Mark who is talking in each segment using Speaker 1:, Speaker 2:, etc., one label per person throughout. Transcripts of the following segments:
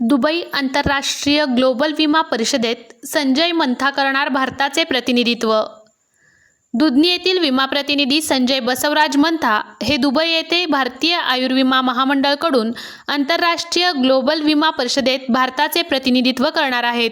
Speaker 1: Dubai आंतरराष्ट्रीय global विमा परिषदेत संजय मंथा करणार भारताचे प्रतिनिधित्व. दुधनी येथील विमा प्रतिनिधी संजय बसवराज मंथा हे दुबई येथे भारतीय आयुर्विमा महामंडळकडून आंतरराष्ट्रीय ग्लोबल विमा परिषदेत भारताचे प्रतिनिधित्व करणार आहेत.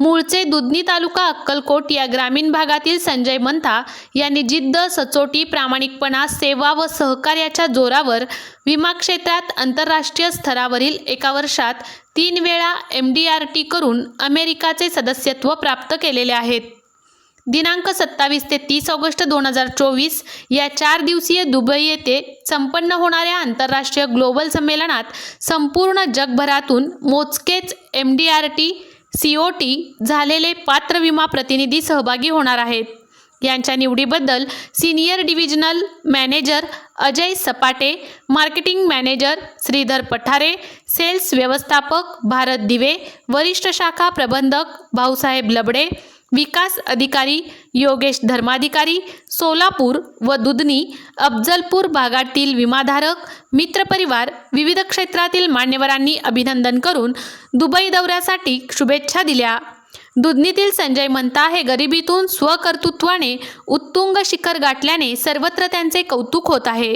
Speaker 1: मूळचे दुधनी तालुका अक्कलकोट या ग्रामीण भागातील संजय मंथा यांनी जिद्द सचोटी प्रामाणिकपणा सेवा व सहकार्याच्या जोरावर विमा क्षेत्रात आंतरराष्ट्रीय स्तरावरील एका वर्षात तीन वेळा एम डी आर टी करून अमेरिकाचे सदस्यत्व प्राप्त केलेले आहेत. दिनांक सत्तावीस ते तीस ऑगस्ट दोन हजार चोवीस या चार दिवसीय दुबई येथे संपन्न होणाऱ्या आंतरराष्ट्रीय ग्लोबल संमेलनात संपूर्ण जगभरातून मोजकेच M D R T C O T झालेले पात्र विमा प्रतिनिधी सहभागी होणार आहेत. यांच्या निवडीबद्दल senior divisional manager Ajay Sapate marketing manager Shridhar Pathare sales व्यवस्थापक भारत दिवे वरिष्ठ शाखा प्रबंधक भाऊसाहेब लबडे विकास अधिकारी योगेश धर्माधिकारी सोलापूर व दुधनी अफजलपूर भागातील विमाधारक मित्रपरिवार विविध क्षेत्रातील मान्यवरांनी अभिनंदन करून दुबई दौऱ्यासाठी शुभेच्छा दिल्या. दुधनीतील संजय मंता हे गरिबीतून स्वकर्तृत्वाने उत्तुंग शिखर गाठल्याने सर्वत्र त्यांचे कौतुक होत आहे.